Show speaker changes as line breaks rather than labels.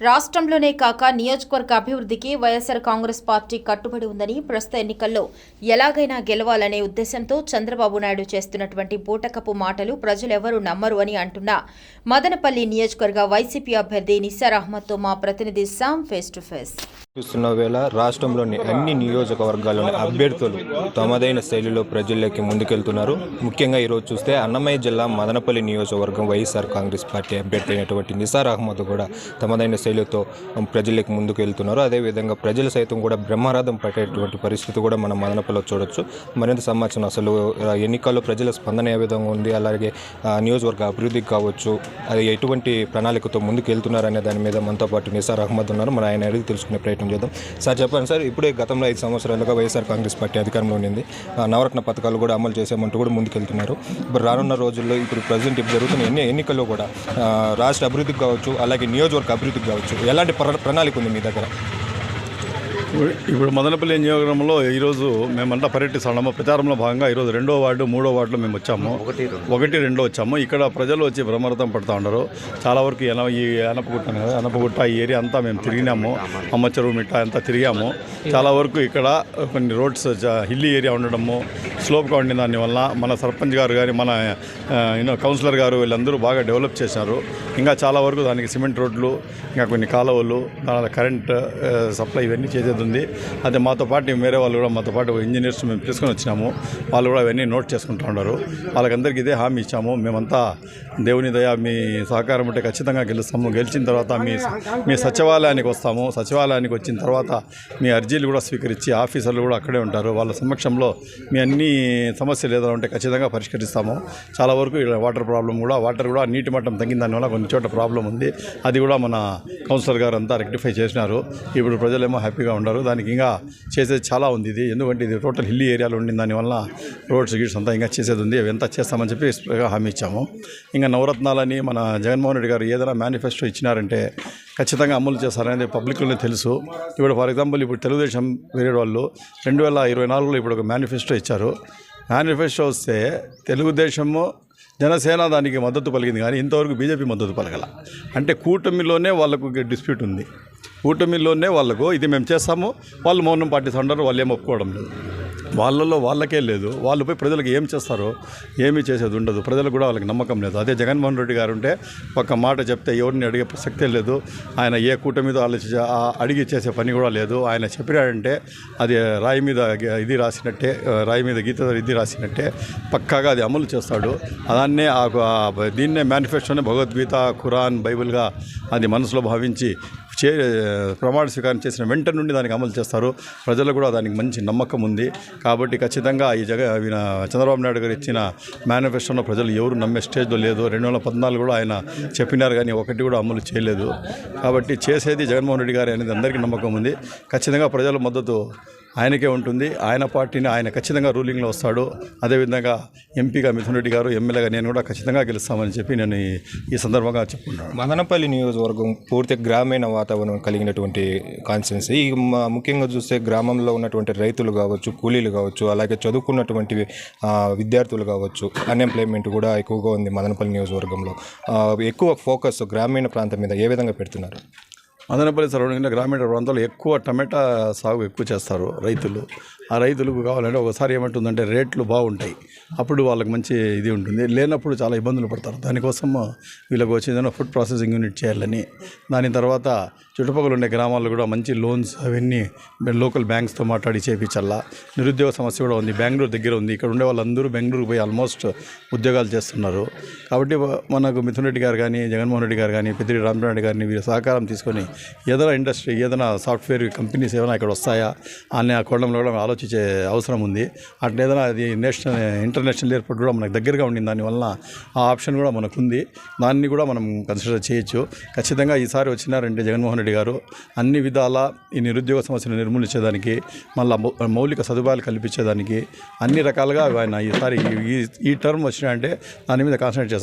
రాష్ట్రంలోనే కాక నియోజకవర్గ అభివృద్ధికి వైఎస్సార్ కాంగ్రెస్ పార్టీ కట్టుబడి ఉందని ప్రస్తుత ఎన్నికల్లో ఎలాగైనా గెలవాలనే ఉద్దేశంతో చంద్రబాబు నాయుడు చేస్తున్నటువంటి బూటకపు మాటలు ప్రజలెవరూ నమ్మరు అని అంటున్న. మదనపల్లి నియోజకవర్గ వైసీపీ అభ్యర్థి నిసార్ అహ్మద్తో మా ప్రతినిధి సామ్ ఫేస్ టు ఫేస్.
చూస్తున్న వేళ రాష్ట్రంలోని అన్ని నియోజకవర్గాల్లోని అభ్యర్థులు తమదైన శైలిలో ప్రజల్లోకి ముందుకెళ్తున్నారు. ముఖ్యంగా ఈరోజు చూస్తే అన్నమయ్య జిల్లా మదనపల్లి నియోజకవర్గం వైఎస్ఆర్ కాంగ్రెస్ పార్టీ అభ్యర్థి అయినటువంటి నిసార్ అహ్మద్ కూడా తమదైన శైలితో ప్రజలకు ముందుకు వెళ్తున్నారు అదేవిధంగా ప్రజలు సైతం కూడా బ్రహ్మారాధం పట్టేటువంటి పరిస్థితి కూడా మనం మదనపల్లిలో చూడొచ్చు. మరింత సమాచారం అసలు ఎన్నికల్లో ప్రజల స్పందన ఏ విధంగా ఉంది? అలాగే ఆ, నియోజకవర్గ అభివృద్ధికి కావచ్చు అది ఎటువంటి ప్రణాళికతో ముందుకు వెళ్తున్నారనే దాని మీద మనతో పాటు నిసార్ అహ్మద్ ఉన్నారు. మనం ఆయన అడిగి తెలుసుకునే ప్రయత్నం చేద్దాం. సార్ చెప్పండి సార్ ఇప్పుడే గతంలో ఐదు సంవత్సరాలుగా వైఎస్ఆర్ కాంగ్రెస్ పార్టీ అధికారంలో ఉండింది. నవరత్న పథకాలు కూడా అమలు చేసామంటూ కూడా ముందుకెళ్తున్నారు. ఇప్పుడు రానున్న రోజుల్లో ఇప్పుడు ప్రజెంట్ ఇప్పుడు జరుగుతున్న ఎన్ని ఎన్నికల్లో కూడా రాష్ట్ర అభివృద్ధికి కావచ్చు అలాగే నియోజకవర్గ అభివృద్ధికి కావచ్చు. ఎలాంటి ప్ర- ప్రణాళిక ఉంది మీ దగ్గర?
ఇప్పుడు మదనపల్లి నియోజకవర్గంలో ఈరోజు మేమంతా పర్యటిస్తున్నాము ప్రచారంలో భాగంగా ఈరోజు రెండో వార్డు మూడో వార్డులో మేము వచ్చాము. ఒకటి రెండో. వచ్చాము. ఇక్కడ ప్రజలు వచ్చి బ్రహ్మరథం పడుతూ ఉన్నారు. చాలా వరకు ఎన ఈ అనపగుట్ట కదా అనపగుట్ట ఈ ఏరియా అంతా మేము తిరిగినాము. అమ్మచెరువు మిట్ట అంతా తిరిగాము. చాలా వరకు ఇక్కడ కొన్ని రోడ్స్ హిల్లీ ఏరియా ఉండడము స్లోప్గా ఉండిన దానివల్ల మన సర్పంచ్ గారు కానీ మన యూనో కౌన్సిలర్ గారు వీళ్ళందరూ బాగా డెవలప్ చేశారు. ఇంకా చాలా వరకు దానికి సిమెంట్ రోడ్లు ఇంకా కొన్ని కాలువలు దాని కరెంట్ సప్లై ఇవన్నీ చేసేది ఉంది అదే మాతో పాటు వేరే వాళ్ళు కూడా మాతో పాటు ఇంజనీర్స్ మేము తీసుకొని వచ్చినాము. వాళ్ళు కూడా అవన్నీ నోట్ చేసుకుంటూ ఉన్నారు. వాళ్ళకందరికీ ఇదే హామీ ఇచ్చాము. మేమంతా దేవుని దయ మీ సహకారం ఉంటే ఖచ్చితంగా గెలుస్తాము. గెలిచిన తర్వాత మీ మీ సచివాలయానికి వస్తాము. సచివాలయానికి వచ్చిన తర్వాత మీ అర్జీలు కూడా స్వీకరించి ఆఫీసర్లు కూడా అక్కడే ఉంటారు. వాళ్ళ సమక్షంలో మీ అన్ని సమస్యలు ఏదైనా ఉంటే ఖచ్చితంగా పరిష్కరిస్తాము. చాలా వరకు వాటర్ ప్రాబ్లం కూడా వాటర్ కూడా నీటి మట్టం తగ్గిన దానివల్ల కొన్ని చోట్ల ప్రాబ్లం ఉంది. అది కూడా మన కౌన్సిలర్ గారు అంతా రెక్టిఫై చేసినారు. ఇప్పుడు ప్రజలేమో హ్యాపీగా ఉండరు. ఉన్నారు దానికి ఇంకా చేసేది చాలా ఉంది ఇది. ఎందుకంటే ఇది టోటల్ హిల్లీ ఏరియాలో ఉండింది. దానివల్ల రోడ్స్ గీడ్స్ అంతా ఇంకా చేసేది ఉంది. అవి ఎంత చేస్తామని చెప్పి హామీ ఇచ్చాము. ఇంకా నవరత్నాలని మన జగన్మోహన్ రెడ్డి గారు ఏదైనా మేనిఫెస్టో ఇచ్చినారంటే ఖచ్చితంగా అమలు చేస్తారనేది పబ్లిక్లోనే తెలుసు. ఇప్పుడు ఫర్ ఎగ్జాంపుల్ ఇప్పుడు తెలుగుదేశం వేరే వాళ్ళు రెండు వేల ఇరవై నాలుగులో ఇప్పుడు ఒక మేనిఫెస్టో ఇచ్చారు. మేనిఫెస్టో వస్తే తెలుగుదేశము జనసేన దానికి మద్దతు పలికింది. కానీ ఇంతవరకు బీజేపీ మద్దతు పలకల. అంటే కూటమిలోనే వాళ్ళకు డిస్ప్యూట్ ఉంది. కూటమిలోనే వాళ్ళకు ఇది మేము చేస్తాము వాళ్ళు మౌనం పాటిస్తుంటారు వాళ్ళు ఏం ఒప్పుకోవడం లేదు. వాళ్ళలో వాళ్ళకే లేదు. వాళ్ళు పోయి ప్రజలకు ఏం చేస్తారో ఏమీ చేసేది ఉండదు. ప్రజలకు కూడా వాళ్ళకి నమ్మకం లేదు. అదే జగన్మోహన్ రెడ్డి గారు ఉంటే ఒక మాట చెప్తే ఎవరిని అడిగే ప్రసక్తే లేదు. ఆయన ఏ కూటమిదో ఆలోచించే అడిగి చేసే పని కూడా లేదు. ఆయన చెప్పినాడంటే అది రాయి మీద గ- ఇది రాసినట్టే రాయి మీద గీత ఇది రాసినట్టే పక్కాగా అది అమలు చేస్తాడు. దాన్నే ఆ దీన్నే మేనిఫెస్టోనే భగవద్గీత ఖురాన్ బైబిల్గా అది మనసులో భావించి చే ప్రమాణ స్వీకారం చేసిన వెంట నుండి దానికి అమలు చేస్తారు. ప్రజలు కూడా దానికి మంచి నమ్మకం ఉంది. కాబట్టి ఖచ్చితంగా ఈ జగ చంద్రబాబు నాయుడు గారు ఇచ్చిన మేనిఫెస్టోలో ప్రజలు ఎవరు నమ్మే స్టేజ్లో లేదు రెండు వేల పద్నాలుగు కూడా ఆయన చెప్పినారు కానీ ఒకటి కూడా అమలు చేయలేదు. కాబట్టి చేసేది జగన్మోహన్ రెడ్డి గారు అనేది అందరికీ నమ్మకం ఉంది. ఖచ్చితంగా ప్రజల మద్దతు ఆయనకే ఉంటుంది. ఆయన పార్టీని ఆయన ఖచ్చితంగా రూలింగ్లో వస్తాడు. అదేవిధంగా ఎంపీగా మిథున్ రెడ్డి గారు ఎమ్మెల్యేగా నేను కూడా ఖచ్చితంగా గెలుస్తామని చెప్పి నేను ఈ- సందర్భంగా చెప్పుకున్నాను
మదనపల్లి నియోజకవర్గం పూర్తి గ్రామీణ వాతావరణం కలిగినటువంటి కాన్స్టిట్యున్సీ. ఈ ముఖ్యంగా చూస్తే గ్రామంలో ఉన్నటువంటి రైతులు కావచ్చు కూలీలు కావచ్చు అలాగే చదువుకున్నటువంటి విద్యార్థులు కావచ్చు అన్ఎంప్లాయ్మెంట్ కూడా ఎక్కువగా ఉంది మదనపల్లి నియోజకవర్గంలో. ఎక్కువ ఫోకస్ గ్రామీణ ప్రాంతం మీద ఏ విధంగా పెడుతున్నారు?
మదనపల్లి సరౌండింగ్లో గ్రామీణ ప్రాంతాల్లో ఎక్కువ టమాటా సాగు ఎక్కువ చేస్తారు రైతులు. ఆ రైతులకు కావాలంటే ఒకసారి ఏమంటుందంటే రేట్లు బాగుంటాయి. అప్పుడు వాళ్ళకి మంచి ఇది ఉంటుంది. లేనప్పుడు చాలా ఇబ్బందులు పడతారు. దానికోసం వీళ్ళకి వచ్చిందన్న ఫుడ్ ప్రాసెసింగ్ యూనిట్ చేయాలని. దాని తర్వాత చుట్టుపక్కల ఉండే గ్రామాల్లో కూడా మంచి లోన్స్ అవన్నీ లోకల్ బ్యాంక్స్తో మాట్లాడి చేపించాలా నిరుద్యోగ సమస్య కూడా ఉంది. బెంగళూరు దగ్గర ఉంది. ఇక్కడ ఉండే వాళ్ళందరూ బెంగళూరు పోయి ఆల్మోస్ట్ ఉద్యోగాలు చేస్తున్నారు. కాబట్టి మనకు మిథున్ రెడ్డి గారు కానీ జగన్మోహన్ రెడ్డి గారు కానీ పెద్దిరి రామచంద్ర రెడ్డి గారిని వీరి సహకారం తీసుకొని ఏదైనా ఇండస్ట్రీ ఏదైనా సాఫ్ట్వేర్ కంపెనీస్ ఏమైనా ఇక్కడ వస్తాయా అనే ఆ కోణంలో కూడా ఆలోచించే అవసరం ఉంది. అట్లా ఏదైనా అది నేషనల్ ఇంటర్నేషనల్ ఎయిర్పోర్ట్ కూడా మనకు దగ్గరగా ఉండింది దానివల్ల ఆ ఆప్షన్ కూడా మనకుంది. దాన్ని కూడా మనం కన్సిడర్ చేయొచ్చు. ఖచ్చితంగా ఈసారి వచ్చినారంటే జగన్మోహన్ రెడ్డి గారు అన్ని విధాల ఈ నిరుద్యోగ సమస్యను నిర్మూలించేదానికి మళ్ళీ మౌలిక సదుపాయాలు కల్పించేదానికి అన్ని రకాలుగా ఆయన ఈసారి ఈ- ఈ టర్మ్ వచ్చినాయంటే దాని మీద కాన్సన్ట్రేట్ చేస్తారు.